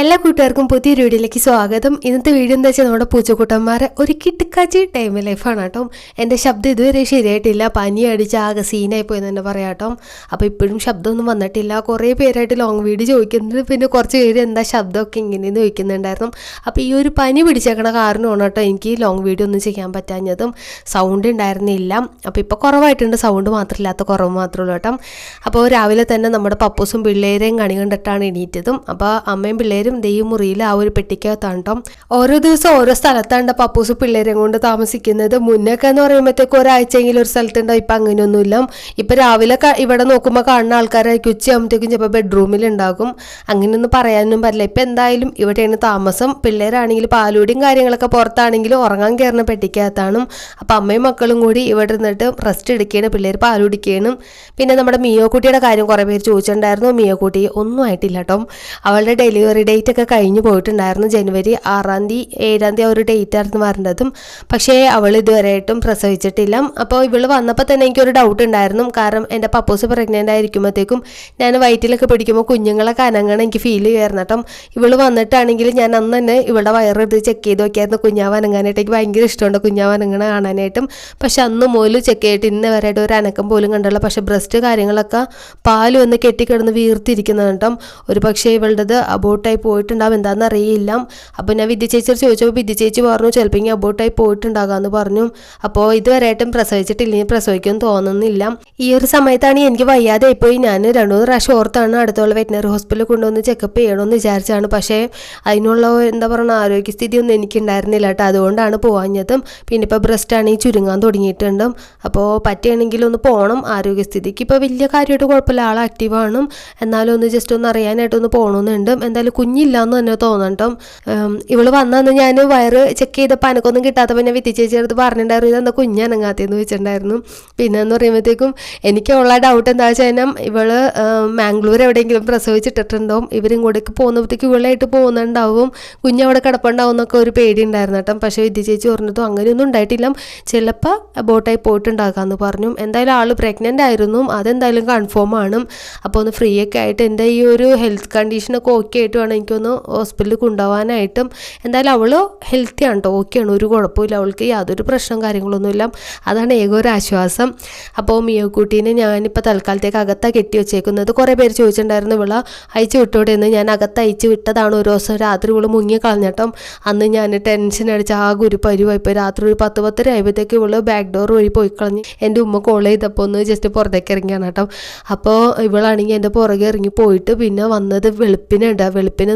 എല്ലാ കൂട്ടുകാർക്കും പുതിയൊരു വീഡിയോയിലേക്ക് സ്വാഗതം. ഇന്നത്തെ വീഡിയോ എന്താ വെച്ചാൽ നമ്മുടെ പൂച്ചക്കൂട്ടന്മാരെ ഒരു കിട്ടിക്കാച്ചി ടൈം ലൈഫാണ് കേട്ടോ. എന്റെ ശബ്ദം ഇതുവരെ ശരിയായിട്ടില്ല. പനി അടിച്ച് ആകെ സീനായി പോയെന്ന് തന്നെ പറയാം കേട്ടോ. അപ്പോൾ ഇപ്പോഴും ശബ്ദമൊന്നും വന്നിട്ടില്ല. കുറേ പേരായിട്ട് ലോങ് വീഡിയോ ചോദിക്കുന്നത് പിന്നെ കുറച്ച് പേര് എന്താ ശബ്ദമൊക്കെ ഇങ്ങനെയെന്ന് ചോദിക്കുന്നുണ്ടായിരുന്നു. അപ്പോൾ ഈ ഒരു പനി പിടിച്ചേക്കണ കാരണമാണ് കേട്ടോ എനിക്ക് ലോങ് വീഡിയോ ഒന്നും ചെയ്യാൻ പറ്റാഞ്ഞതും. സൗണ്ട് ഉണ്ടായിരുന്നില്ല. അപ്പോൾ ഇപ്പോൾ കുറവായിട്ടുണ്ട്. സൗണ്ട് മാത്രമില്ലാത്ത കുറവ് മാത്രമേ ഉള്ളൂ കേട്ടോ. അപ്പോൾ രാവിലെ തന്നെ നമ്മുടെ പപ്പൂസും പിള്ളേരെയും കണി കണ്ടിട്ടാണ് എണീറ്റതും. അപ്പോൾ അമ്മയും പിള്ളേരും ദൈവം മുറിയിൽ ആ ഒരു പെട്ടിക്കകത്താണ് കേട്ടോ ഓരോ ദിവസം ഓരോ സ്ഥലത്താണ് പപ്പൂസ് പിള്ളേരെയും കൊണ്ട് താമസിക്കുന്നത്? മുന്നൊക്കെ എന്ന് പറയുമ്പോഴത്തേക്ക് ഒരാഴ്ചയെങ്കിലും ഒരു സ്ഥലത്തുണ്ടാവും ഇപ്പം അങ്ങനെയൊന്നുമില്ല. ഇപ്പം രാവിലെ ഇവിടെ നോക്കുമ്പോൾ കാണുന്ന ആൾക്കാരായിരിക്കും ഉച്ചയാകുമ്പോഴത്തേക്കും ചിലപ്പോൾ ബെഡ്റൂമിൽ ഉണ്ടാകും. അങ്ങനെയൊന്നും പറയാനൊന്നും പറ്റില്ല. ഇപ്പം എന്തായാലും ഇവിടെയാണ് താമസം. പിള്ളേരാണെങ്കിൽ പാലൂടിയും കാര്യങ്ങളൊക്കെ പുറത്താണെങ്കിലും ഉറങ്ങാൻ കയറുന്ന പെട്ടിക്കകത്താണ്. അപ്പം അമ്മയും മക്കളും കൂടി ഇവിടെ ഇരുന്നിട്ട് റെസ്റ്റ് എടുക്കുകയാണ്. പിള്ളേർ പാലുടിക്കുകയാണ്. പിന്നെ നമ്മുടെ മിയോ കുട്ടിയുടെ കാര്യം കുറേ പേര് ചോദിച്ചിട്ടുണ്ടായിരുന്നു. മിയോ കുട്ടി ഒന്നും ആയിട്ടില്ല കേട്ടോ. അവളുടെ ഡെലിവറി ഡേറ്റ് ഒക്കെ കഴിഞ്ഞു പോയിട്ടുണ്ടായിരുന്നു. ജനുവരി ആറാം തീയതി ഏഴാം തീയതി ആ ഒരു ഡേറ്റ് ആയിരുന്നു പറഞ്ഞതും പക്ഷേ അവൾ ഇതുവരെയായിട്ടും പ്രസവിച്ചിട്ടില്ല. അപ്പോൾ ഇവൾ വന്നപ്പോൾ തന്നെ എനിക്കൊരു ഡൗട്ട് ഉണ്ടായിരുന്നു. കാരണം എന്റെ പപ്പോസ് പ്രഗ്നന്റ് ആയിരിക്കുമ്പോഴത്തേക്കും ഞാൻ വയറ്റിലൊക്കെ പിടിക്കുമ്പോൾ കുഞ്ഞുങ്ങളെ അനങ്ങണം എനിക്ക് ഫീൽ ചെയ്യുമായിരുന്നു കേട്ടോ. ഇവൾ വന്നിട്ടാണെങ്കിൽ ഞാൻ അന്ന് തന്നെ ഇവളുടെ വയറെടുത്ത് ചെക്ക് ചെയ്ത് നോക്കിയായിരുന്നു. കുഞ്ഞാവ് അനങ്ങാനായിട്ട് എനിക്ക് ഭയങ്കര ഇഷ്ടമുണ്ട്. കുഞ്ഞാവ് അനങ്ങണ കാണാനായിട്ടും. പക്ഷെ അന്ന് മുതൽ ചെക്ക് ചെയ്തിട്ട് ഇന്ന് വരെയായിട്ട് ഒരു അനക്കം പോലും കണ്ടുള്ള പക്ഷെ ബ്രസ്റ്റ് കാര്യങ്ങളൊക്കെ പാലും ഒന്ന് കെട്ടിക്കിടന്ന് വീർത്തിരിക്കുന്നത് കേട്ടോ. ഒരു പക്ഷേ ഇവളുടേത് അബോട്ടായി പോയിട്ടുണ്ടാവും. എന്താണെന്ന് അറിയില്ല. അപ്പോൾ ഞാൻ വിദ്യ ചേച്ചിയോട് ചോദിച്ചപ്പോൾ വിദ്യ ചേച്ചി പറഞ്ഞു ചിലപ്പോൾ ഇങ്ങനെ അബോട്ടായി പോയിട്ടുണ്ടാകാമെന്ന് പറഞ്ഞു. അപ്പോൾ ഇതുവരെയായിട്ടും പ്രസവിച്ചിട്ടില്ല ഇനി പ്രസവിക്കുമെന്ന് തോന്നുന്നില്ല. ഈ ഒരു സമയത്താണ് എനിക്ക് വയ്യാതെ പോയി ഞാൻ രണ്ടു മൂന്ന് പ്രാവശ്യം ഓർത്താണ് അടുത്തുള്ള വെറ്റിനറി ഹോസ്പിറ്റലിൽ കൊണ്ടുവന്ന് ചെക്കപ്പ് ചെയ്യണമെന്ന് വിചാരിച്ചാണ് പക്ഷേ അതിനുള്ള എന്താ പറയുക ആരോഗ്യസ്ഥിതി ഒന്നും എനിക്കുണ്ടായിരുന്നില്ല കേട്ടോ. അതുകൊണ്ടാണ് പോവാഞ്ഞതും. പിന്നെ ഇപ്പോൾ ബ്രസ്റ്റ് ആണെങ്കിൽ ചുരുങ്ങാൻ തുടങ്ങിയിട്ടുണ്ട്. അപ്പോൾ പറ്റുകയാണെങ്കിൽ ഒന്ന് പോകണം ആരോഗ്യസ്ഥിതിക്ക് ഇപ്പോൾ വലിയ കാര്യമായിട്ട് കുഴപ്പമില്ല. ആൾ ആക്റ്റീവാണ് എന്നാലും ഒന്ന് ജസ്റ്റ് ഒന്ന് അറിയാനായിട്ട് ഒന്ന് പോകണമെന്നുണ്ട് എന്തായാലും കുഞ്ഞില്ലാന്ന് തന്നെ തോന്നണ്ടും? ഇവൾ വന്നു ഞാൻ വയറ് ചെക്ക് ചെയ്തപ്പോൾ അനക്കൊന്നും കിട്ടാത്തപ്പോൾ ഞാൻ വിത്തി ചേച്ചി അടുത്ത് പറഞ്ഞിട്ടുണ്ടായിരുന്നു ഇതെന്താ കുഞ്ഞനങ്ങാത്തേന്ന് വെച്ചിട്ടുണ്ടായിരുന്നു പിന്നെ എന്ന് പറയുമ്പോഴത്തേക്കും എനിക്കുള്ള ഡൗട്ട് എന്താ വെച്ച് കഴിഞ്ഞാൽ ഇവൾ മാംഗ്ലൂർ എവിടെയെങ്കിലും പ്രസവിച്ചിട്ടിട്ടുണ്ടോ? ഇവരും കൂടെയൊക്കെ പോകുന്നപ്പോഴത്തേക്ക് ഇവളായിട്ട് പോകുന്നുണ്ടാവും. കുഞ്ഞവിടെ കിടപ്പുണ്ടാവും എന്നൊക്കെ ഒരു പേടി ഉണ്ടായിരുന്നു കേട്ടോ. പക്ഷേ വിദ്യ ചേച്ചി പറഞ്ഞതും അങ്ങനെയൊന്നും ഉണ്ടായിട്ടില്ല. ചിലപ്പോൾ ബോട്ടായി പോയിട്ടുണ്ടാകാമെന്ന് പറഞ്ഞു. എന്തായാലും ആൾ പ്രഗ്നന്റ് ആയിരുന്നു. അതെന്തായാലും കൺഫേം ആണ്. അപ്പോൾ ഒന്ന് ഫ്രീ ഒക്കെ ആയിട്ട് എന്റെ ഈ ഒരു ഹെൽത്ത് കണ്ടീഷനൊക്കെ ഓക്കെ ആയിട്ട് വേണം എനിക്കൊന്ന് ഹോസ്പിറ്റലിൽ കൊണ്ടുപോകാനായിട്ടും എന്തായാലും അവൾ ഹെൽത്തി ആണ് കേട്ടോ ഓക്കെയാണ് ഒരു കുഴപ്പമില്ല അവൾക്ക് യാതൊരു പ്രശ്നം കാര്യങ്ങളൊന്നുമില്ല. അതാണ് ഏക ഒരു ആശ്വാസം. അപ്പോൾ മിയോക്കുട്ടീനെ ഞാനിപ്പോൾ തൽക്കാലത്തേക്ക് അകത്താണ് കെട്ടി വെച്ചേക്കുന്നത്. കുറേ പേര് ചോദിച്ചിട്ടുണ്ടായിരുന്നു ഇവൾ അയച്ചു വിട്ടോടെ എന്ന്. ഞാൻ അകത്ത് അയച്ചു വിട്ടതാണ് ഒരു ദിവസം രാത്രി ഇവൾ മുങ്ങി കളഞ്ഞിട്ടും. അന്ന് ഞാൻ ടെൻഷൻ അടിച്ച് ആ ഒരു പരുവായി ഇപ്പോൾ രാത്രി ഒരു പത്ത് പത്തര ആയപ്പോഴത്തേക്ക് ഇവൾ ബാക്ക് ഡോർ വഴി പോയി കളഞ്ഞ് എന്റെ ഉമ്മ കോൾ ചെയ്തപ്പോൾ ഒന്ന് ജസ്റ്റ് പുറത്തേക്ക് ഇറങ്ങിയാണ് കേട്ടോ. അപ്പോൾ ഇവളാണെങ്കിൽ എന്റെ പുറകെ ഇറങ്ങി പോയിട്ട് പിന്നെ വന്നത് വെളുപ്പിനുണ്ട്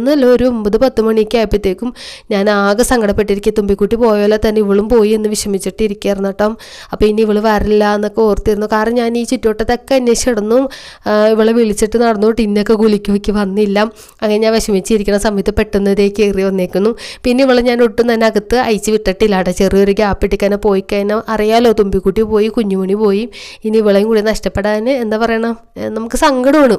വെളുപ്പിനെന്നല്ല ഒരു ഒമ്പത് പത്ത് മണിയൊക്കെ ആയപ്പോഴത്തേക്കും ഞാൻ ആകെ സങ്കടപ്പെട്ടിരിക്കുക. തുമ്പിക്കുട്ടി പോയാലെ തന്നെ ഇവളും പോയി എന്ന് വിഷമിച്ചിട്ടിരിക്കുകയായിരുന്നു കേട്ടോ. അപ്പോൾ ഇനി ഇവൾ വരില്ല എന്നൊക്കെ ഓർത്തിരുന്നു. കാരണം ഞാൻ ഈ ചുറ്റുവട്ടത്തൊക്കെ അന്വേഷിച്ചിടന്നു ഇവളെ വിളിച്ചിട്ട് നടന്നു. ടിന്നൊക്കെ കുലിക്കുവയ്ക്ക് വന്നില്ല. അങ്ങനെ ഞാൻ വിഷമിച്ചിരിക്കുന്ന സമയത്ത് പെട്ടെന്നതേ കയറി വന്നേക്കുന്നു. പിന്നെ ഇവളെ ഞാൻ ഒട്ടും തന്നെ അകത്ത് അയച്ചു വിട്ടിട്ടില്ല കേട്ടോ. ചെറിയൊരു ഗ്യാപ്പ് ഇട്ടിക്കാനെ പോയി കഴിഞ്ഞാൽ അറിയാലോ തുമ്പിക്കുട്ടി പോയി കുഞ്ഞുമണി പോയി. ഇനി ഇവളെയും കൂടി നഷ്ടപ്പെടാൻ എന്താ പറയണം? നമുക്ക് സങ്കടമാണ്.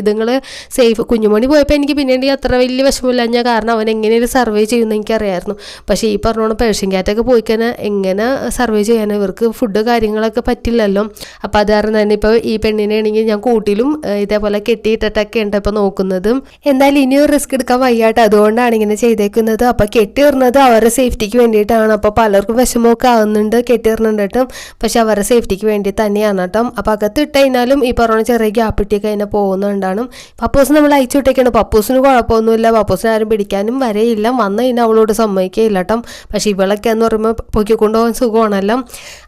ഇതുങ്ങൾ സേഫ് കുഞ്ഞുമണി പോയപ്പോൾ എനിക്ക് പിന്നീട് അത്ര വലിയ വിഷമമില്ല ഞാൻ കാരണം അവൻ എങ്ങനെയൊരു സർവേ ചെയ്യുമെന്ന് എനിക്കറിയായിരുന്നു. പക്ഷേ ഈ പറഞ്ഞോണം പേർഷ്യൻ ക്യാറ്റൊക്കെ പോയി കഴിഞ്ഞാൽ എങ്ങനെ സർവേ ചെയ്യാൻ ഇവർക്ക് ഫുഡ് കാര്യങ്ങളൊക്കെ പറ്റില്ലല്ലോ. അപ്പോൾ അത് കാരണം തന്നെ ഇപ്പോൾ ഈ പെണ്ണിനെ ആണെങ്കിൽ ഞാൻ കൂട്ടിലും ഇതേപോലെ കെട്ടിയിട്ടിട്ടൊക്കെ ഉണ്ട് ഇപ്പോൾ നോക്കുന്നത്. എന്തായാലും ഇനി ഒരു റിസ്ക് എടുക്കാൻ വയ്യാട്ട്. അതുകൊണ്ടാണ് ഇങ്ങനെ ചെയ്തേക്കുന്നത്. അപ്പോൾ കെട്ടിയിടുന്നത് അവരുടെ സേഫ്റ്റിക്ക് വേണ്ടിയിട്ടാണ്. അപ്പോൾ പലർക്കും വിഷമമൊക്കെ ആവുന്നുണ്ട് കെട്ടിയിടുന്നുണ്ട് കേട്ടോ. പക്ഷെ അവരുടെ സേഫ്റ്റിക്ക് വേണ്ടി തന്നെയാണ് കേട്ടോ. അപ്പോൾ അകത്ത് ഇട്ട് കഴിഞ്ഞാലും ഈ പറഞ്ഞ ചെറിയ ഗ്യാപ്പ് ഇട്ടി കഴിഞ്ഞാൽ പോകുന്നുണ്ടാണ്. പപ്പൂസ് നമ്മൾ അയച്ചു വിട്ടേക്കാണ്. പപ്പൂസിന് കുഴപ്പമൊന്നുമില്ല പപ്പൂസിനെ ആരും പിടിക്കാനും വരെയില്ല. വന്നു കഴിഞ്ഞാൽ അവളോട് സമ്മതിക്കുകയില്ല കേട്ടോ. പക്ഷെ ഇവളൊക്കെ എന്ന് പറയുമ്പോൾ പൊക്കിക്കൊണ്ടുപോകാൻ സുഖമാണല്ലോ.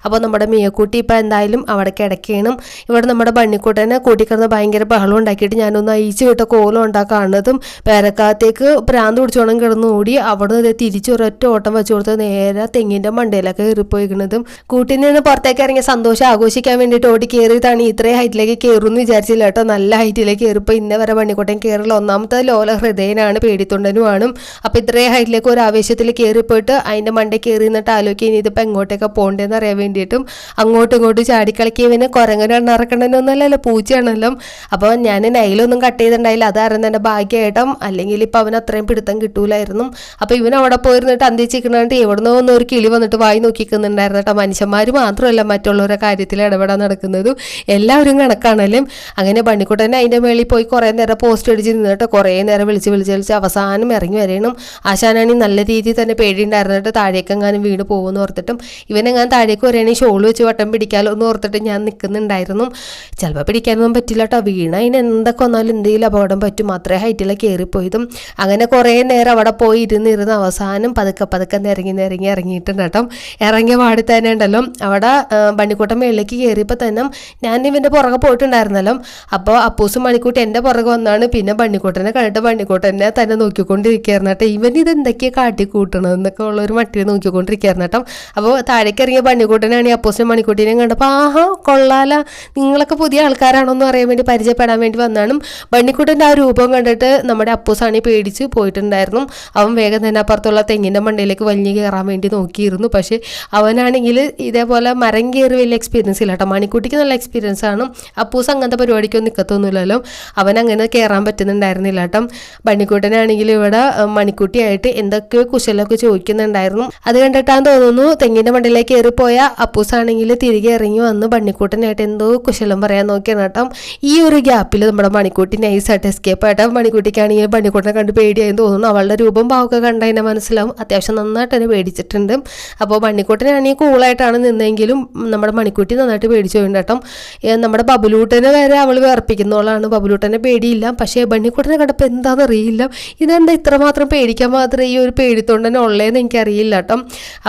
അപ്പോൾ നമ്മുടെ മിയക്കുട്ടി ഇപ്പോൾ എന്തായാലും അവിടെ കിടക്കുകയാണ് ഇവിടെ നമ്മുടെ ബണ്ണിക്കുട്ടനെ കൂട്ടിക്കിടന്ന് ഭയങ്കര ബഹളം ഉണ്ടാക്കിയിട്ട് ഞാനൊന്ന് അയച്ചു വിട്ട കോലം ഉണ്ടാക്കാണതും പേരക്കാലത്തേക്ക് പ്രാന്ത് പിടിച്ചോണം കിടന്ന് ഓടി അവിടെ നിന്ന് തിരിച്ച് ഒരൊറ്റ ഓട്ടം വെച്ചു കൊടുത്ത് നേരെ തെങ്ങിന്റെ മണ്ടയിലൊക്കെ കയറിപ്പോയിക്കണതും. കൂട്ടിൽ നിന്ന് പുറത്തേക്ക് ഇറങ്ങിയ സന്തോഷം ആഘോഷിക്കാൻ വേണ്ടിയിട്ട് ഓടി കയറിയതാണ്. ഇത്രയും ഹൈറ്റിലേക്ക് കയറുമെന്ന് വിചാരിച്ചില്ല കേട്ടോ. നല്ല ഹൈറ്റിലേക്ക് കയറിപ്പോൾ ഇന്ന വരെ മണ്ണിക്കോട്ടൻ കയറില്ല. ഒന്നാമത്തെ ലോല ഹൃദയനാണ് പേടിത്തൊണ്ടനുമാണ്. അപ്പോൾ ഇത്രയും ഹൈറ്റിലേക്ക് ഒരു ആവേശത്തിൽ കയറിപ്പോയിട്ട് അതിന്റെ മണ്ടയിൽ കയറി നിന്നിട്ട് ആലോചിക്കുക ഇനി ഇതിപ്പോൾ എങ്ങോട്ടേക്ക് പോകേണ്ടതെന്ന് അറിയാൻ വേണ്ടിയിട്ടും അങ്ങോട്ടും ഇങ്ങോട്ടും ചാടിക്കളിക്കിയവന് കുരങ്ങനാണ് ഇറക്കണമെന്നൊന്നല്ലല്ലോ പൂച്ചയാണല്ലോ. അപ്പോൾ ഞാൻ നൈലൊന്നും കട്ട് ചെയ്തിട്ടുണ്ടായില്ല. അതായിരുന്നു എന്റെ ഭാഗ്യമായിട്ടും അല്ലെങ്കിൽ ഇപ്പോൾ അവന് അത്രയും പിടുത്തം കിട്ടൂലായിരുന്നു. അപ്പോൾ ഇവൻ അവിടെ പോയിരുന്നിട്ട് അന്തിച്ചിരിക്കണാണ്ട് എവിടുന്നോ ഒന്ന് ഒരു കിളി വന്നിട്ട് വായി നോക്കിക്കുന്നുണ്ടായിരുന്നു കേട്ടോ. മനുഷ്യന്മാർ മാത്രമല്ല മറ്റുള്ളവരുടെ കാര്യത്തിൽ ഇടപെടാൻ നടക്കുന്നതും എല്ലാവരും കണക്കാണല്ലേ അങ്ങനെ പണിക്കൂട്ടനെ അതിന്റെ മേളിൽ പോയി കുറേ നേരം പോസ്റ്റ് അടിച്ച് നിന്നിട്ട് കുറേ നേരം വിളിച്ച് വിളിച്ച് വിളിച്ച് അവസാനം ഇറങ്ങി വരണം. ആശാനാണി നല്ല രീതിയിൽ തന്നെ പേടിയുണ്ടായിരുന്നിട്ട് താഴേക്കെങ്ങാനും വീണ് പോകുമെന്ന് ഓർത്തിട്ടും ഇവനെങ്ങാൻ താഴേക്ക് വരികയാണെങ്കിൽ ഷോൾ വെച്ച് വട്ടം പിടിക്കാലോ എന്ന് ഓർത്തിട്ട് ഞാൻ നിൽക്കുന്നുണ്ടായിരുന്നു ചിലപ്പോൾ പിടിക്കാനൊന്നും പറ്റില്ല കേട്ടോ വീണ അതിന് എന്തൊക്കെ വന്നാലും എന്തെങ്കിലും അപകടം പറ്റും. അത്രേ ഹൈറ്റിൽ കയറിപ്പോയതും അങ്ങനെ കുറേ നേരം അവിടെ പോയി ഇരുന്ന് ഇരുന്ന് അവസാനം പതുക്കെ പതുക്കെ നിരങ്ങി നിരങ്ങി ഇറങ്ങിയിട്ടുണ്ട് കേട്ടോ. ഇറങ്ങിയ പാടി തന്നെ ഉണ്ടല്ലോ. അവിടെ പണിക്കൂട്ടം മേളിലേക്ക് കയറിയപ്പോൾ തന്നെ ഞാൻ ഇവന്റെ പുറകെ പോയിട്ടുണ്ടായിരുന്നല്ലോ. അപ്പോൾ അപ്പൂസും മണിക്കൂട്ടി എന്റെ പുറകെ വന്നാണ്. പിന്നെ പണിക്കൂട്ടനെ കണ്ടിട്ട് ബണ്ണിക്കൂട്ടനെ തന്നെ തന്നെ നോക്കിക്കൊണ്ടിരിക്കുകയായിരുന്നു കേട്ടോ. ഇവൻ ഇത് എന്തൊക്കെയാണ് കാട്ടിക്കൂട്ടണം എന്നൊക്കെ ഉള്ളൊരു മട്ടിൽ നോക്കിക്കൊണ്ടിരിക്കുകയായിരുന്നു കേട്ടോ. അപ്പോൾ താഴേക്ക് ഇറങ്ങിയ പണിക്കൂട്ടനാണ് ഈ അപ്പോസിറ്റ് മണിക്കൂട്ടിനെയും കണ്ടപ്പോൾ ആഹാ കൊള്ളാല. നിങ്ങളൊക്കെ പുതിയ ആൾക്കാരാണോ എന്ന് അറിയാൻ വേണ്ടി പരിചയപ്പെടാൻ വേണ്ടി വന്നാണ്. പണിക്കൂട്ടന്റെ ആ രൂപം കണ്ടിട്ട് നമ്മുടെ അപ്പൂസാണി പേടിച്ച് പോയിട്ടുണ്ടായിരുന്നു. അവൻ വേഗം തന്നെ അപ്പുറത്തുള്ള തെങ്ങിന്റെ മണ്ടയിലേക്ക് വലിഞ്ഞ് കയറാൻ വേണ്ടി നോക്കിയിരുന്നു. പക്ഷേ അവനാണെങ്കിൽ ഇതേപോലെ മരം കയറി വലിയ എക്സ്പീരിയൻസ് ഇല്ല കേട്ടോ. മണിക്കുട്ടിക്ക് നല്ല എക്സ്പീരിയൻസ് ആണ്. അപ്പൂസ് അങ്ങനത്തെ പരിപാടിക്കൊന്നും നിൽക്കത്തൊന്നുമില്ലല്ലോ അവൻ അങ്ങനെ കയറാൻ പറ്റുന്നുണ്ടായിരുന്നില്ല കേട്ടോ. ബണ്ണിക്കുട്ടനാണെങ്കിൽ ഇവിടെ മണിക്കുട്ടിയായിട്ട് എന്തൊക്കെയോ കുശലൊക്കെ ചോദിക്കുന്നുണ്ടായിരുന്നു. അത് കണ്ടിട്ടാന്ന് തോന്നുന്നു തെങ്ങിന്റെ മണ്ടിലേക്ക് കയറിപ്പോയ അപ്പൂസാണെങ്കിൽ തിരികെ ഇറങ്ങി വന്ന് പണിക്കൂട്ടനായിട്ട് എന്തോ കുശലം പറയാൻ നോക്കിയാണ് കേട്ടോ. ഈ ഒരു ഗ്യാപ്പിൽ നമ്മുടെ മണിക്കുട്ടി നൈസായിട്ട് എസ്കേപ്പ് ആയിട്ട് മണിക്കുട്ടിക്കാണെങ്കിൽ പണിക്കൂട്ടനെ കണ്ട് പേടിയായെന്ന് തോന്നുന്നു. അവളുടെ രൂപം ഭാവമൊക്കെ കണ്ടതിനെ മനസ്സിലാവും. അത്യാവശ്യം നന്നായിട്ട് തന്നെ പേടിച്ചിട്ടുണ്ട്. അപ്പോൾ പണിക്കൂട്ടനാണെങ്കിൽ കൂളായിട്ടാണ് നിന്നെങ്കിലും നമ്മുടെ മണിക്കുട്ടി നന്നായിട്ട് പേടിച്ചു പോയിട്ടുണ്ട് കേട്ടോ. നമ്മുടെ ബബുലൂട്ടനെ വരെ അവൾ വിറപ്പിക്കുന്നവളാണ് ബബുലൂട്ടനെ പേടിയില്ല. പക്ഷേ ബണ്ണിക്കുട്ടനെ കണ്ടപ്പോൾ എന്താണെന്ന് അറിയില്ല. ഇതെന്താ ഇത്രമാത്രം പേടിക്കാൻ മാത്രം ഈ ഒരു പേടിത്തൊണ്ടനെ ഉള്ളതെന്ന് എനിക്കറിയില്ല കേട്ടോ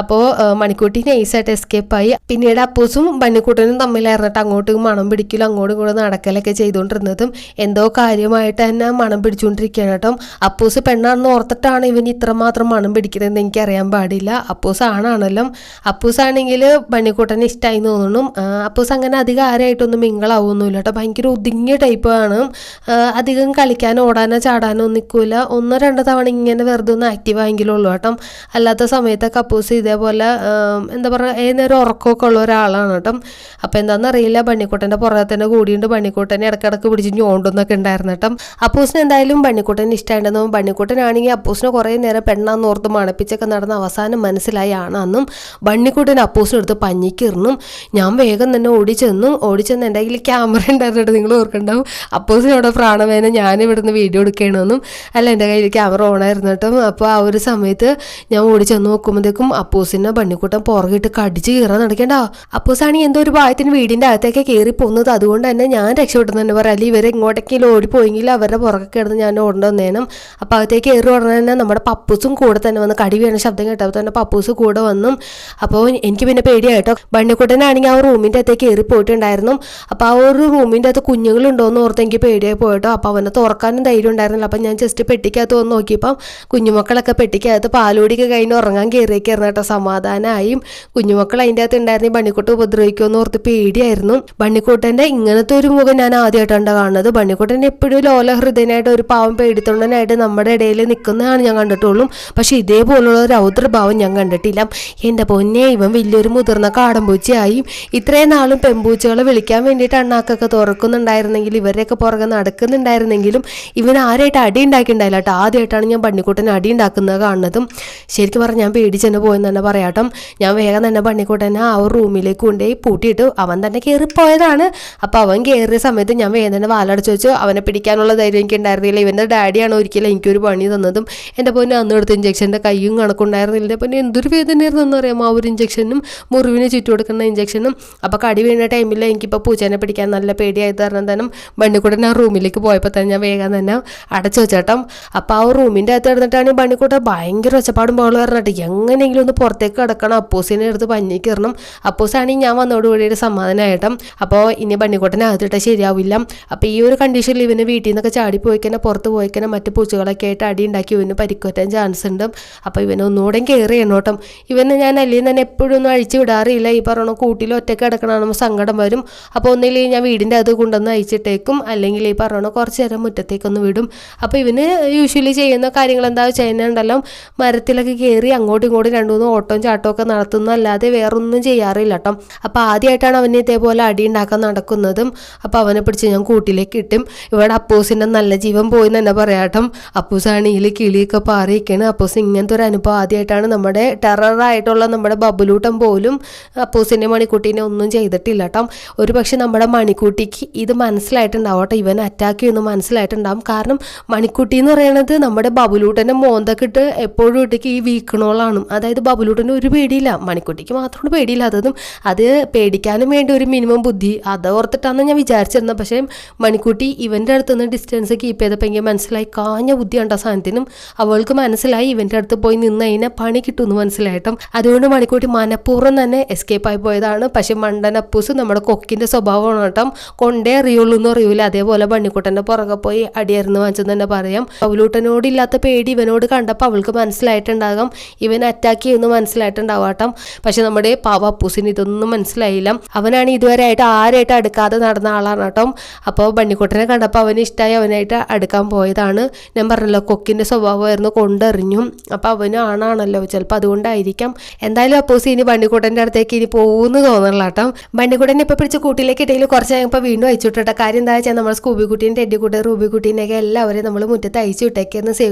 അപ്പോൾ മണിക്കുട്ടി നൈസായിട്ട് എസ്കേപ്പായി. പിന്നീട് അപ്പൂസും മണിക്കുട്ടനും തമ്മിലായിരുന്നിട്ട് അങ്ങോട്ടും മണം പിടിക്കലും അങ്ങോട്ടും ഇങ്ങോട്ടും നടക്കലൊക്കെ ചെയ്തുകൊണ്ടിരുന്നതും എന്തോ കാര്യമായിട്ട് തന്നെ മണം പിടിച്ചുകൊണ്ടിരിക്കുകയാണ് കേട്ടോ. അപ്പൂസ് പെണ്ണാണെന്ന് ഓർത്തിട്ടാണ് ഇവന് ഇത്രമാത്രം മണം പിടിക്കുന്നതെന്ന് എനിക്കറിയാൻ പാടില്ല. അപ്പൂസ് ആണാണല്ലോ. അപ്പൂസ് ആണെങ്കിൽ ബണ്ണിക്കുട്ടനെ ഇഷ്ടമായി തോന്നുന്നു അപ്പൂസ് അങ്ങനെ അധികം ആരായിട്ടൊന്നും മിങ്ങളാവൊന്നുമില്ല കേട്ടോ ഭയങ്കര ഒതുങ്ങിയ ടൈപ്പാണ്. അധികം കളിക്കാനോ ഓടാനോ ചാടാനോ ഒന്നും നിൽക്കില്ല ഒന്നോ രണ്ടോ തവണ ഇങ്ങനെ വെറുതെ ഒന്ന് ആക്റ്റീവ് ആയെങ്കിലും ഉള്ളൂ. കേട്ടോ. അല്ലാത്ത സമയത്തൊക്കെ അപ്പൂസ് ഇതേപോലെ എന്താ പറയുക ഏത് നേരം ഉറക്കമൊക്കെ ഉള്ള ഒരാളാണ് കേട്ടോ. അപ്പോൾ എന്താണെന്ന് അറിയില്ല. ബണ്ണിക്കുട്ടന്റെ പുറകെ തന്നെ കൂടിയുണ്ട്. പണിക്കൂട്ടനെ ഇടക്കിടക്ക് പിടിച്ച് ഞോണ്ടൊന്നൊക്കെ ഉണ്ടായിരുന്നു കേട്ടോ. അപ്പൂസിന് എന്തായാലും ബണ്ണിക്കുട്ടനെ ഇഷ്ടമായിരുന്നു ബണ്ണിക്കുട്ടനാണെങ്കിൽ അപ്പൂസിനെ കുറേ നേരം പെണ്ണാന്ന് ഓർത്ത് മണപ്പിച്ചൊക്കെ നടന്ന അവസാനം മനസ്സിലായി ആണെന്നും ബണ്ണിക്കുട്ടൻ അപ്പൂസിനെടുത്ത് പഞ്ഞിക്കിറന്നും ഞാൻ വേഗം തന്നെ ഓടി ചെന്നു ഓടി ചെന്ന് എന്റെ കയ്യിൽ ക്യാമറ ഉണ്ടായിരുന്നു നിങ്ങൾ ഓർക്കണ്ടാവും. അപ്പൂസിനോട് പ്രാണവേന ഞാൻ ഇവിടുന്ന് വീഡിയോ എടുക്കണമെന്നും അല്ല എന്റെ കയ്യിൽ ക്യാമറ ഓണായിരുന്നു കേട്ടോ. അപ്പോൾ ആ ഒരു സമയത്ത് ഞാൻ ഓടി ചെന്ന് നോക്കുമ്പോഴത്തേക്കും അപ്പൂസിനെ ബണ്ണിക്കുട്ടൻ പുറകിട്ട് കടിച്ച് കയറാൻ നടക്കേണ്ട. അപ്പൂസാണെങ്കിൽ എന്തോ ഒരു ഭാഗത്തിന് വീടിന്റെ അകത്തേക്ക് കയറി പോകുന്നത്. അതുകൊണ്ട് തന്നെ ഞാൻ രക്ഷപ്പെട്ടെന്ന് തന്നെ പറയാം. അല്ലെങ്കിൽ ഇവരെ ഇങ്ങോട്ടേക്കെങ്കിലും ഓടിപ്പോയെങ്കിൽ അവരുടെ പുറകെ കിടന്ന് ഞാൻ ഓടേണ്ടി വന്നേനും. അപ്പോൾ അകത്തേക്ക് കയറി ഉടനെ തന്നെ നമ്മുടെ പപ്പൂസും കൂടെ തന്നെ വന്ന് കടി വീണ ശബ്ദം കേട്ടപ്പോൾ തന്നെ പപ്പൂസ് കൂടെ വന്നും. അപ്പോൾ എനിക്ക് പിന്നെ പേടിയായിട്ടോ ബണ്ണിക്കുട്ടനാണെങ്കിൽ ആ റൂമിന്റെ അകത്തേക്ക് കയറി പോയിട്ടുണ്ടായിരുന്നു. അപ്പോൾ ആ ഒരു റൂമിന്റെ അകത്ത് കുഞ്ഞുങ്ങളുണ്ടോയെന്ന് ഓർത്ത് എനിക്ക് പേടിയായി പോയിട്ടോ അപ്പോൾ അവനെ തുറക്കാനും ധൈര്യം ഉണ്ടായിരുന്നില്ല. അപ്പോൾ ഞാൻ ജസ്റ്റ് പെട്ടിക്കകത്ത് വന്ന് നോക്കിയപ്പം കുഞ്ഞുമക്കളൊക്കെ പെട്ടിക്കകത്ത് പാലോടിക്ക് കഴിഞ്ഞ് ഉറങ്ങാൻ കയറിയേക്കായിരുന്നു കേട്ടോ. സമാധാനമായും കുഞ്ഞുമക്കൾ അതിന്റെ അകത്ത് ഉണ്ടായിരുന്ന ബണ്ണിക്കുട്ട് ഉപദ്രവിക്കുമെന്ന് ഓർത്ത് പേടിയായിരുന്നു. ബണ്ണിക്കുട്ടന്റെ ഇങ്ങനത്തെ ഒരു മുഖം ഞാൻ ആദ്യമായിട്ടാണ് കാണുന്നത്. ബണ്ണിക്കുട്ടൻ എപ്പോഴും ലോല ഹൃദയനായിട്ട് ഒരു പാവം പേടിത്തൊണ്ടനായിട്ട് നമ്മുടെ ഇടയിൽ നിൽക്കുന്നതാണ് ഞാൻ കണ്ടിട്ടുള്ളൂ. പക്ഷേ ഇതേപോലുള്ള ഒരു ഔദ്രഭാവം ഞാൻ കണ്ടിട്ടില്ല. എന്റെ പൊന്നെ ഇവൻ വലിയൊരു മുതിർന്ന കാടമ്പൂച്ചയായും ഇത്രയും നാളും പെമ്പൂച്ചകളെ വിളിക്കാൻ വേണ്ടിയിട്ട് അണ്ണാക്കൊക്കെ തുറക്കുന്നുണ്ടായിരുന്നെങ്കിൽ ഇവരെയൊക്കെ പുറകെ നടക്കുന്നുണ്ടായിരുന്നെങ്കിലും ഇവൻ ആരായിട്ട് അടി ഉണ്ടാക്കിയിട്ടുണ്ടായില്ല കേട്ടോ ആദ്യമായിട്ടാണ് ഞാൻ പണ്ണിക്കൂട്ടനെ അടി ഉണ്ടാക്കുന്നത് കാണുന്നതും. ശരിക്കും പറഞ്ഞാൽ ഞാൻ പേടിച്ച് തന്നെ പോയെന്ന് തന്നെ പറയാട്ടോ ഞാൻ വേഗം തന്നെ പണ്ണിക്കൂട്ടനെ ആ ഒരു റൂമിലേക്ക് കൊണ്ടുപോയി പൂട്ടിയിട്ട് അവൻ തന്നെ കയറിപ്പോയതാണ് അപ്പോൾ അവൻ കയറിയ സമയത്ത് ഞാൻ വേഗം തന്നെ വാലടച്ച് വെച്ചു. അവനെ പിടിക്കാനുള്ള ധൈര്യം എനിക്ക് ഉണ്ടായിരുന്നില്ല. ഇവന്റെ ഡാഡിയാണ് ഒരിക്കലും എനിക്കൊരു പണി തന്നതും. എന്റെ പൊന്നെ അന്ന് എടുത്ത ഇഞ്ചക്ഷന്റെ കയ്യും കണക്കുണ്ടായിരുന്നില്ല എന്റെ പൊന്നെ എന്തൊരു വേദനയായിരുന്നു എന്നറിയാമോ ആ ഒരു ഇഞ്ചക്ഷനും മുറിവിന് ചുറ്റു കൊടുക്കുന്ന ഇഞ്ചക്ഷനും അപ്പോൾ കടി വീണ ടൈമിൽ എനിക്കിപ്പോൾ പൂച്ചേനെ പിടിക്കാൻ നല്ല പേടിയായത് കാരണം തന്നെ ബണ്ണിക്കുട്ടൻ ആ റൂമിലേക്ക് പോയപ്പോൾ തന്നെ ഞാൻ വേഗം തന്നെ അടച്ചു വെച്ചേട്ടം അപ്പോൾ ആ റൂമിന്റെ അകത്ത് കിടന്നിട്ടാണ് പണിക്കൂട്ടം ഭയങ്കര ഒച്ചപ്പാടും ബഹളം പറഞ്ഞിട്ട് എങ്ങനെയെങ്കിലും ഒന്ന് പുറത്തേക്ക് കിടക്കണം. അപ്പോസിനെ എടുത്ത് പഞ്ഞി കയറണം. അപ്പോസാണ് ഞാൻ വന്നോട് കൂടി ഒരു സമാധാനമായിട്ടും അപ്പോൾ ഇനി പണിക്കൂട്ടനെ അകത്തിട്ട് ശരിയാവില്ല. അപ്പോൾ ഈ ഒരു കണ്ടീഷനിൽ ഇവന് വീട്ടിൽ നിന്നൊക്കെ ചാടി പോയിക്കനെ പുറത്ത് പോയിക്കനെ മറ്റു പൂച്ചകളൊക്കെ ആയിട്ട് അടി ഉണ്ടാക്കി ഇവന് പരിക്കുപറ്റാൻ ചാൻസ് ഉണ്ട്. അപ്പോൾ ഇവന് ഒന്നുകൂടെ കയറി ചെയ്യണോട്ടം ഇവന് ഞാൻ അല്ലെങ്കിൽ തന്നെ എപ്പോഴും ഒന്നും അഴിച്ചു വിടാറില്ല. ഈ പറഞ്ഞു കൂട്ടിൽ ഒറ്റയ്ക്ക് കിടക്കണമെന്ന് സങ്കടം വരും. അപ്പോൾ ഒന്നില്ലെങ്കിൽ ഞാൻ വീടിന്റെ അത് കൊണ്ടുവന്ന് അയച്ചിട്ടേക്കും അല്ലെങ്കിൽ ഈ പറഞ്ഞു കുറച്ച് നേരം മുറ്റത്തേക്കൊന്ന് വിടും. അപ്പോൾ ഇവന് യൂഷ്വലി ചെയ്യുന്ന കാര്യങ്ങൾ എന്താ ചെയ്യുന്നുണ്ടല്ലോ മരത്തിലൊക്കെ കയറി അങ്ങോട്ടും ഇങ്ങോട്ടും രണ്ടു മൂന്ന് ഓട്ടവും ചാട്ടവും ഒക്കെ നടത്തുന്നതല്ലാതെ വേറൊന്നും ചെയ്യാറില്ല കേട്ടോ. അപ്പോൾ ആദ്യമായിട്ടാണ് അവന് ഇതേപോലെ അടി ഉണ്ടാക്കാൻ നടക്കുന്നതും. അപ്പോൾ അവനെ പിടിച്ച് ഞാൻ കൂട്ടിലേക്ക് ഇട്ടും. ഇവിടെ അപ്പൂസിന്റെ നല്ല ജീവൻ പോയി എന്ന് തന്നെ പറയാട്ടോ അപ്പൂസാണെങ്കിൽ കിളിയൊക്കെ പാറിയിരിക്കുകയാണ് അപ്പൂസ് ഇങ്ങനത്തെ ഒരു അനുഭവം ആദ്യമായിട്ടാണ് നമ്മുടെ ടെററായിട്ടുള്ള നമ്മുടെ ബബുലൂട്ടം പോലും അപ്പൂസിന്റെ മണിക്കുട്ടീനെ ഒന്നും ചെയ്തിട്ടില്ല കേട്ടോ. ഒരു പക്ഷെ നമ്മുടെ മണിക്കുട്ടിക്ക് ഇത് മനസ്സിലായിട്ടുണ്ടാവും കേട്ടോ. ഇവൻ അറ്റാക്ക് ചെയ്യുന്നു മനസ്സിലായിട്ടുണ്ടാവും. കാരണം മണിക്കുട്ടി എന്ന് പറയണത് നമ്മുടെ ബബുലൂട്ടന്റെ മോന്തക്കിട്ട് എപ്പോഴും ഇട്ടേക്ക് ഈ വീക്കണോളാണ്. അതായത് ബബുലൂട്ടന്റെ ഒരു പേടിയില്ല. മണിക്കുട്ടിക്ക് മാത്രമാണ് പേടിയില്ലാത്തതും അത് പേടിക്കാനും വേണ്ടി ഒരു മിനിമം ബുദ്ധി. അത് ഓർത്തിട്ടാണ് ഞാൻ വിചാരിച്ചിരുന്നത്. പക്ഷേ മണിക്കുട്ടി ഇവന്റെ അടുത്ത് നിന്ന് ഡിസ്റ്റൻസ് കീപ്പ് ചെയ്തപ്പോൾ എനിക്ക് മനസ്സിലായി. കാഞ്ഞ ബുദ്ധി ആ സാധനത്തിനും. അവൾക്ക് മനസ്സിലായി ഇവന്റെ അടുത്ത് പോയി നിന്ന് കഴിഞ്ഞാൽ പണി കിട്ടുമെന്ന് മനസ്സിലായിട്ടും. അതുകൊണ്ട് മണിക്കുട്ടി മനഃപൂർവം തന്നെ എസ്കേപ്പ് ആയി പോയതാണ്. പക്ഷെ മണ്ടനപ്പൂസ് നമ്മുടെ കൊക്കിന്റെ സ്വഭാവമാണ് കേട്ടോ. കൊണ്ടേ അറിയുള്ളൂ എന്ന് അറിയൂല അതേപോലെ പണിക്കുട്ടന്റെ പുറകെ പോയി അടിയറിന്ന് വാങ്ങിച്ചെന്ന് തന്നെ പറയാം. അവലൂട്ടനോട് ഇല്ലാത്ത പേടി ഇവനോട് കണ്ടപ്പോൾ അവൾക്ക് മനസ്സിലായിട്ടുണ്ടാകാം. ഇവൻ അറ്റാക്ക് ചെയ്യുമെന്ന് മനസ്സിലായിട്ടുണ്ടാവാട്ടം. പക്ഷെ നമ്മുടെ പാവ അപ്പൂസിന് ഇതൊന്നും മനസ്സിലായില്ല. അവനാണ് ഇതുവരെ ആയിട്ട് ആരായിട്ട് അടുക്കാതെ നടന്ന ആളാണ് കേട്ടോ. അപ്പോൾ ബണ്ണിക്കുട്ടനെ കണ്ടപ്പോൾ അവന് ഇഷ്ടമായി അവനായിട്ട് അടുക്കാൻ പോയതാണ്. ഞാൻ പറഞ്ഞല്ലോ കൊക്കിന്റെ സ്വഭാവമായിരുന്നു കൊണ്ടെറിഞ്ഞു. അപ്പോൾ അവന് ആണാണല്ലോ. ചിലപ്പോൾ അതുകൊണ്ടായിരിക്കാം. എന്തായാലും അപ്പൂസ് ഇനി ബണ്ണിക്കുട്ടന്റെ അടുത്തേക്ക് ഇനി പോകുമെന്ന് തോന്നണില്ല കേട്ടോ. ബണ്ണിക്കുട്ടനെ ഇപ്പോൾ പിടിച്ച് കൂട്ടിലേക്ക് ഇട്ടെങ്കിൽ കുറച്ച് കഴിയുമ്പോൾ വീണ്ടും അയച്ചു കാര്യം എന്താ വെച്ചാൽ നമ്മൾ സ്കൂബി കുട്ടീന്റെ എന്റെ കുട്ടി റൂബി കുട്ടീനെയൊക്കെ എല്ലാവരെയും നമ്മൾ മുറ്റത്ത് അയച്ചു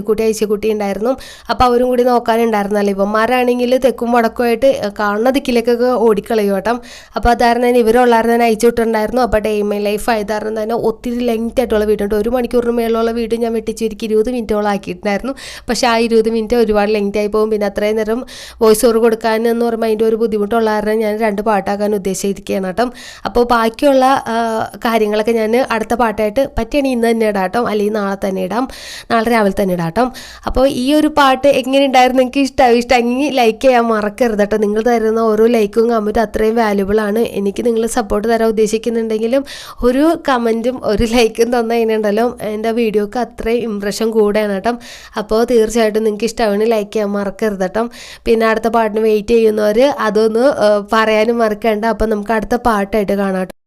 കുട്ടി അയച്ചു കുട്ടി ഉണ്ടായിരുന്നു അപ്പോൾ അവരും കൂടി നോക്കാനുണ്ടായിരുന്നല്ലോ. ഇവന്മാരാണെങ്കിൽ തെക്കും വടക്കുമായിട്ട് കാണുന്ന ദിക്കിലേക്കൊക്കെ ഓടിക്കളയും കേട്ടോ. അപ്പോൾ അതാരണം തന്നെ ഇവരുള്ളായിരുന്നു തന്നെ അയച്ചു വിട്ടിട്ടുണ്ടായിരുന്നു. അപ്പോൾ ഡെയിമേ ലൈഫ് ആയതാരണം തന്നെ ഒത്തിരി ലെങ്ത് ആയിട്ടുള്ള വീടുണ്ട് ഒരു മണിക്കൂറിന് മേളുള്ള വീട് ഞാൻ വെട്ടിച്ചുരുക്കി ഇരുപത് മിനിറ്റോളം ആക്കിയിട്ടുണ്ടായിരുന്നു. പക്ഷേ ആ ഇരുപത് മിനിറ്റ് ഒരുപാട് ലെങ്ത് ആയി പോകും. പിന്നെ അത്രയും നേരം വോയിസ് ഓവർ കൊടുക്കാൻ എന്ന് പറയുമ്പോൾ അതിന്റെ ഒരു ബുദ്ധിമുട്ടുള്ള കാരണം ഞാൻ രണ്ട് പാട്ടാക്കാൻ ഉദ്ദേശിച്ചിരിക്കുകയാണ് കേട്ടോ. അപ്പോൾ ബാക്കിയുള്ള കാര്യങ്ങളൊക്കെ ഞാൻ അടുത്ത പാട്ടായിട്ട് പറ്റുകയാണെങ്കിൽ ഇന്ന് തന്നെ ഇടാം കേട്ടോ. അല്ലെങ്കിൽ നാളെ തന്നെ ഇടാം. നാളെ രാവിലെ തന്നെ ഇടാം കേട്ടോ. അപ്പോൾ ഈ ഒരു പാട്ട് എങ്ങനെ ഉണ്ടായിരുന്നു എനിക്ക് ഇഷ്ടമായി ഇഷ്ടമെങ്കിൽ ലൈക്ക് ചെയ്യാൻ മറക്കരുത് കേട്ടോ. നിങ്ങൾ തരുന്ന ഓരോ ലൈക്കും കമന്റും അത്രയും വാല്യുബിൾ ആണ്. എനിക്ക് നിങ്ങൾ സപ്പോർട്ട് തരാൻ ഉദ്ദേശിക്കുന്നുണ്ടെങ്കിലും ഒരു കമന്റും ഒരു ലൈക്കും തന്നു തന്നതിനുണ്ടല്ലോ എന്റെ വീഡിയോക്ക് അത്രയും ഇമ്പ്രഷൻ കൂടെയാണ് കേട്ടോ. അപ്പോൾ തീർച്ചയായിട്ടും നിങ്ങൾക്ക് ഇഷ്ടമാണ് ലൈക്ക് ചെയ്യാൻ മറക്കരുത് കേട്ടോ. പിന്നെ അടുത്ത പാട്ടിന് വെയിറ്റ് ചെയ്യുന്നവർ അതൊന്ന് പറയാനും മറക്കണ്ട. അപ്പോൾ നമുക്ക് അടുത്ത പാട്ടായിട്ട് കാണാം